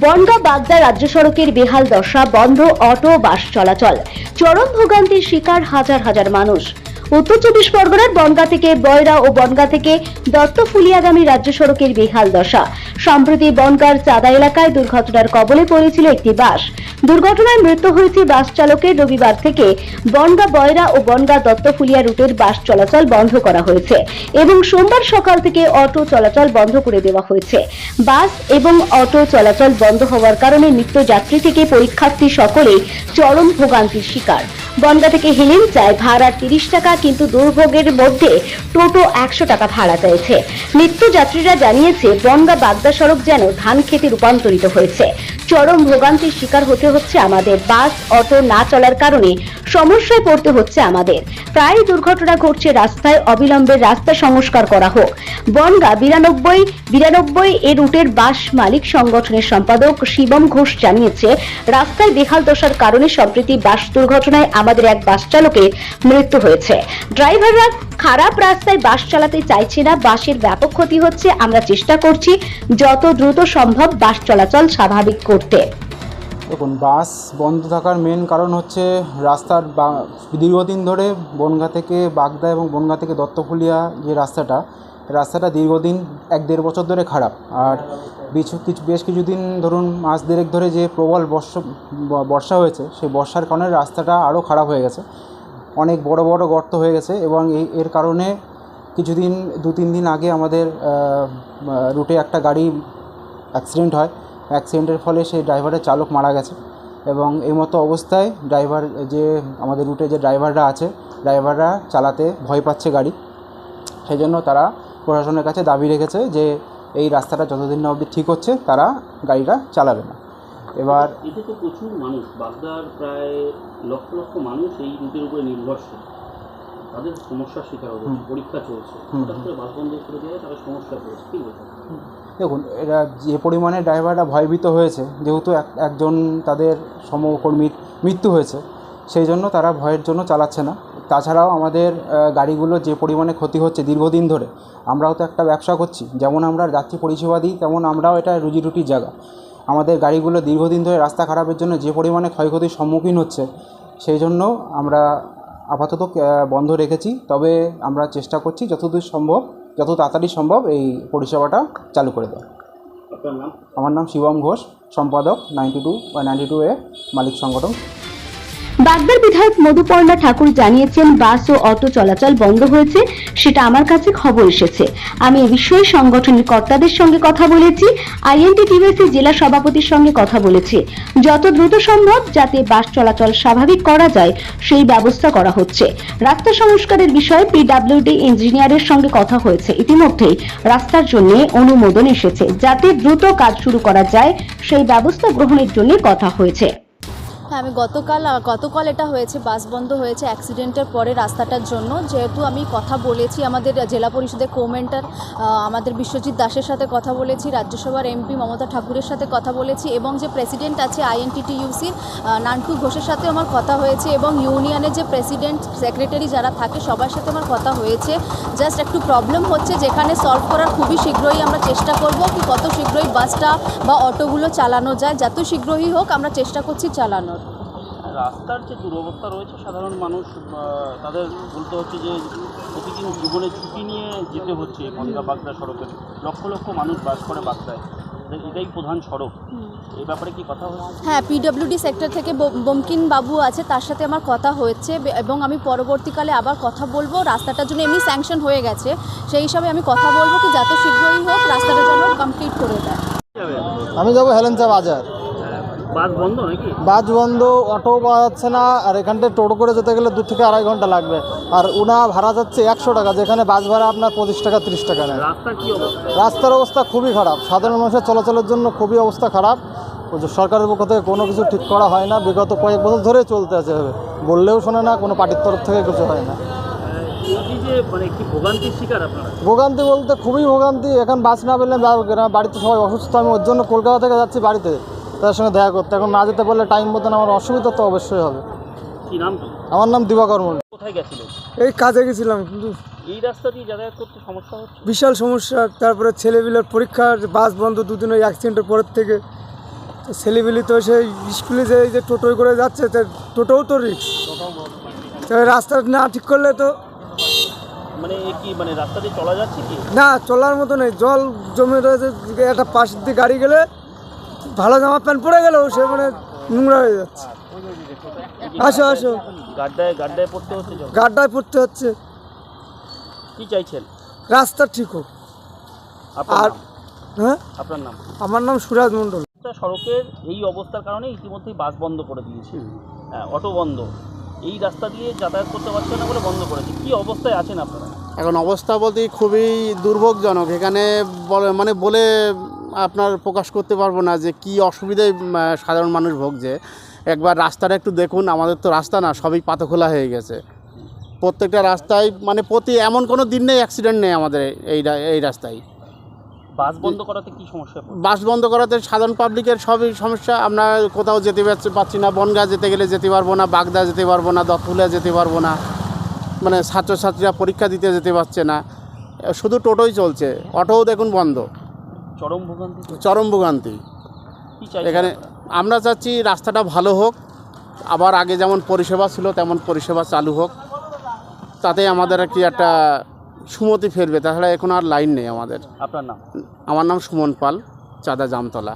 বনগা বাগদা রাজ্য সড়কের বেহাল দশা বন্ধ অটো, বাস চলাচল। চরম ভোগান্তির শিকার হাজার হাজার মানুষ। উত্তর চব্বিশ পরগনার বনগা থেকে বয়রা ও বনগা থেকে দত্তফুলিয়াগামী রাজ্য সড়কের বেহাল দশা। সম্প্রতি বনগার চাঁদা এলাকায় দুর্ঘটনার কবলে পড়েছিল একটি বাস। দুর্ঘটনায় মৃত্যু হয়েছে বাস চালকের রবিবার থেকে। বনগা বয়রা ও বনগা দত্তফুলিয়া রুটের বাস চলাচল বন্ধ করা হয়েছে এবং সোমবার সকাল থেকে অটো চলাচল বন্ধ করে দেওয়া হয়েছে। বাস এবং অটো চলাচল বন্ধ হওয়ার কারণে নিত্যযাত্রী থেকে পরীক্ষার্থী সকলেই চরম ভোগান্তির শিকার। বনগা থেকে হেলেন চায় ভাড়া তিরিশ টাকা কিন্তু দুর্ভোগের মধ্যে টোটো একশো টাকা ভাড়া চাইছে। নিত্যযাত্রীরা জানিয়েছে বনগা বাগদা সড়ক যেন ধান খেতে রূপান্তরিত হয়েছে। চরম ভোগান্তির শিকার হতে হচ্ছে আমাদের। বাস, অটো না চলার কারণে সমস্যায় পড়তে হচ্ছে আমাদের। প্রায় দুর্ঘটনা ঘটছে রাস্তায়, অবিলম্বে রাস্তা সংস্কার করা হোক। বনগা বিরানব্বই বিরানব্বই এ রুটের বাস মালিক সংগঠনের সম্পাদক শিবম ঘোষ জানিয়েছে, রাস্তায় বেহাল দশার কারণে সম্প্রতি বাস দুর্ঘটনায় আমাদের এক বাস চালকের মৃত্যু হয়েছে। ড্রাইভাররা খারাপ রাস্তায় বাস চালাতে চাইছে না, বাসের ব্যাপক ক্ষতি হচ্ছে, আমরা চেষ্টা করছি, যত দ্রুত সম্ভব বাস চলাচল স্বাভাবিক করতে। দেখুন, বাস বন্ধ থাকার মেন কারণ হচ্ছে রাস্তার দীর্ঘদিন ধরে বনগা থেকে বাগদা এবং বনগা থেকে দত্তফুলিয়া যে রাস্তাটা রাস্তাটা দীর্ঘদিন, এক দেড় বছর ধরে খারাপ। আর কিছু কিছু, বেশ কিছুদিন ধরুন, মাস দেড়েক ধরে যে প্রবল বর্ষা বর্ষা হয়েছে, সেই বর্ষার কারণে রাস্তাটা আরও খারাপ হয়ে গেছে। অনেক বড় বড় গর্ত হয়ে গেছে এবং এই, এর কারণে কিছুদিন, দু, তিন দিন আগে আমাদের রুটে একটা গাড়ি অ্যাক্সিডেন্ট হয়। অ্যাক্সিডেন্টের ফলে সেই ড্রাইভারের চালক মারা গেছে এবং এই মতো অবস্থায় ড্রাইভার যে আমাদের রুটে যে ড্রাইভাররা আছে ড্রাইভাররা চালাতে ভয় পাচ্ছে গাড়ি। সেই জন্য তারা প্রশাসনের কাছে দাবি রেখেছে যে এই রাস্তাটা যতদিন না অবধি ঠিক হচ্ছে তারা গাড়িটা চালাবে না। এবার এতে তো প্রচুর মানুষ বাগদার প্রায় লক্ষ লক্ষ মানুষ এই রুটের উপরে নির্ভরশীল। তাদের সমস্যার শিকার হচ্ছে পরীক্ষা চলছে। হঠাৎ করে বাস বন্ধ করে দেওয়া তারা সমস্যা আছে দেখুন, এরা যে পরিমাণে ড্রাইভাররা ভয়ভীত হয়েছে, যেহেতু এক- একজন তাদের সমকর্মীর মৃত্যু হয়েছে, সেই জন্য তারা ভয়ের জন্য চালাচ্ছে না। তাছাড়াও আমাদের গাড়িগুলো যে পরিমাণে ক্ষতি হচ্ছে দীর্ঘদিন ধরে, আমরাও তো একটা ব্যবসা করছি, যেমন আমরা যাত্রী পরিষেবা দিই, তেমন আমরাও এটা রুজি রুটির জায়গা। আমাদের গাড়িগুলো দীর্ঘদিন ধরে রাস্তা খারাপের জন্য যে পরিমাণে ক্ষয়ক্ষতির সম্মুখীন হচ্ছে, সেই জন্য আমরা আপাতত বন্ধ রেখেছি, তবে আমরা চেষ্টা করছি যতদূর সম্ভব যত তাড়াতাড়ি সম্ভব এই পরিষেবাটা চালু করে দেয় আমার নাম শিবম ঘোষ সম্পাদক নাইনটি টু বা নাইনটি টু এ মালিক সংগঠন। বাগদার বিধায়ক মধুপর্ণা ঠাকুর জানিয়েছেন, বাস ও অটো চলাচল বন্ধ হয়েছে, সেটা আমার কাছে খবর এসেছে। আমি এ বিষয়ে সংগঠনের কর্তাদের সঙ্গে কথা বলেছি আইএনটি টিভিসি জেলা সভাপতির সঙ্গে কথা বলেছি। যত দ্রুত সম্ভব যাতে বাস চলাচল স্বাভাবিক করা যায়, সেই ব্যবস্থা করা হচ্ছে। রাস্তা সংস্কারের বিষয়ে পিডাব্লিউডি ইঞ্জিনিয়ারের সঙ্গে কথা হয়েছে। ইতিমধ্যেই রাস্তার জন্য অনুমোদন এসেছে। যাতে দ্রুত কাজ শুরু করা যায়, সেই ব্যবস্থা গ্রহণের জন্য কথা হয়েছে। হ্যাঁ আমি গতকাল গতকাল এটা হয়েছে, বাস বন্ধ হয়েছে অ্যাক্সিডেন্টের পরে রাস্তাটার জন্য। যেহেতু আমি কথা বলেছি, আমাদের জেলা পরিষদের কোমেন্টার আমাদের বিশ্বজিৎ দাসের সাথে কথা বলেছি, রাজ্যসভার এমপি মমতা ঠাকুরের সাথে কথা বলেছি, এবং যে প্রেসিডেন্ট আছে আইএনটিটিইউসির নানটু ঘোষের সাথে আমার কথা হয়েছে, এবং ইউনিয়নের যে প্রেসিডেন্ট সেক্রেটারি যারা থাকে, সবার সাথে আমার কথা হয়েছে। জাস্ট একটু প্রবলেম হচ্ছে, যেখানে সলভ করার খুবই শীঘ্রই আমরা চেষ্টা করব কি কত শীঘ্রই বাসটা বা অটোগুলো চালানো যায়। যত শীঘ্রই হোক, আমরা চেষ্টা করছি চালানোর। রাস্তার যে দুরবস্থা রয়েছে সাধারণ মানুষ তাদের বলতে হচ্ছে যে প্রতিদিন জীবনে ঝুঁকি নিয়ে যেতে হচ্ছে বনগা বাগদা সড়কে। লক্ষ লক্ষ মানুষ বাস করে বাগদায়। এটাই প্রধান সড়ক। এই ব্যাপারে কি কথা হচ্ছে? হ্যাঁ পিডব্লিউডি সেক্টর থেকে ব- বঙ্কিম বাবু আছে তার সাথে আমার কথা হয়েছে এবং আমি পরবর্তীকালে আবার কথা বলব। রাস্তাটার জন্য এমনি স্যাংশন হয়ে গেছে। সেই হিসাবে আমি কথা বলব কি যত শীঘ্রই হোক রাস্তাটা যেন কমপ্লিট করে দেয়। আমি যাব হেলেঞ্চা বাজার। বাস বন্ধ নাকি? বাস বন্ধ অটো পাওয়া যাচ্ছে না আর এখান থেকে টোটো করে যেতে গেলে দু থেকে আড়াই ঘণ্টা লাগবে। আর উনা ভাড়া যাচ্ছে একশো টাকা যেখানে বাস ভাড়া আপনার পঁচিশ টাকা তিরিশ টাকা নেয়। রাস্তার অবস্থা খুবই খারাপ। সাধারণ মানুষের চলাচলের জন্য খুবই অবস্থা খারাপ। সরকারের পক্ষ থেকে কোনো কিছু ঠিক করা হয় না। বিগত কয়েক বছর ধরে চলতে আছে। বললেও শোনে না কোনো পার্টির তরফ থেকে কিছু হয় না। মানে ভোগান্তি বলতে খুবই ভোগান্তি। এখন বাস না পেলে বাড়িতে সবাই অসুস্থ আমি ওর জন্য কলকাতা থেকে যাচ্ছি বাড়িতে। তাদের সঙ্গে দেখা করতে। এখন না যেতে পারলে টাইম মতন আমার অসুবিধা তো অবশ্যই হবে। কি নাম তো আমার নাম দিবাকর মন্ডল কোথায় গেছিলেন এই কাজে গেছিলাম। কিন্তু এই রাস্তা দিয়ে যাতায়াত করতে সমস্যা হচ্ছে? বিশাল সমস্যা তারপরে ছেলেপিলার পরীক্ষার বাস বন্ধ দুদিন ওই অ্যাক্সিডেন্টের পরের থেকে। ছেলেবেলি তো সেই স্কুলে যে এই যে টোটোয় করে যাচ্ছে তো টোটোও তো রিক্স তো রাস্তা না ঠিক করলে তো মানে এ কি মানে রাস্তা দিয়ে চলা যাচ্ছে কি? না চলার মতো নেই। জল জমে রয়েছে একটা পাশ দিয়ে গাড়ি গেলে ভালো জামা প্যান্ট পরে গেলেও সে মানে নোংরা হয়ে যাচ্ছে। আসো আসো। গাড্ডায় গাড্ডায় পড়তে হচ্ছে গাড্ডায় পড়তে হচ্ছে। কি চাইছেন? রাস্তা ঠিক হোক। আপনার আর হ্যাঁ? আপনার নাম? আমার নাম সুরাজ মণ্ডল। সড়কের এই অবস্থার কারণে ইতিমধ্যেই বাস বন্ধ করে দিয়েছে। হ্যাঁ অটো বন্ধ। এই রাস্তা দিয়ে যাতায়াত করতে পারছে না বলে বন্ধ করেছে। কি অবস্থায় আছেন আপনারা? এখন অবস্থা বলতে খুবই দুর্ভোগজনক। এখানে বলে- মানে বলে আপনার প্রকাশ করতে পারব না যে কি অসুবিধায় সাধারণ মানুষ ভোগছে। একবার রাস্তাটা একটু দেখুন আমাদের তো রাস্তা না সবই পাতখোলা হয়ে গেছে। প্রত্যেকটা রাস্তায় মানে প্রতি এমন কোনো দিন নেই অ্যাক্সিডেন্ট নেই আমাদের এই এই রাস্তায়। বাস বন্ধ করাতে কি সমস্যা? বাস বন্ধ করাতে সাধারণ পাবলিকের সবই সমস্যা। আমরা কোথাও যেতে পারছি- না বনগা যেতে গেলে যেতে পারব না বাগদা যেতে পারব না দত্তপুলিয়া যেতে পারব না। মানে ছাত্রছাত্রীরা পরীক্ষা দিতে যেতে পারছে না। শুধু টোটোই চলছে অটোও দেখুন বন্ধ। চরম ভোগান্তি চরম ভোগান্তি এখানে আমরা চাচ্ছি রাস্তাটা ভালো হোক আবার আগে যেমন পরিষেবা ছিল তেমন পরিষেবা চালু হোক তাতে আমাদের কি একটা সুমতি ফেরবে। তাছাড়া এখন আর লাইন নেই আমাদের। আপনার নাম? আমার নাম সুমন পাল চাঁদা জামতলা।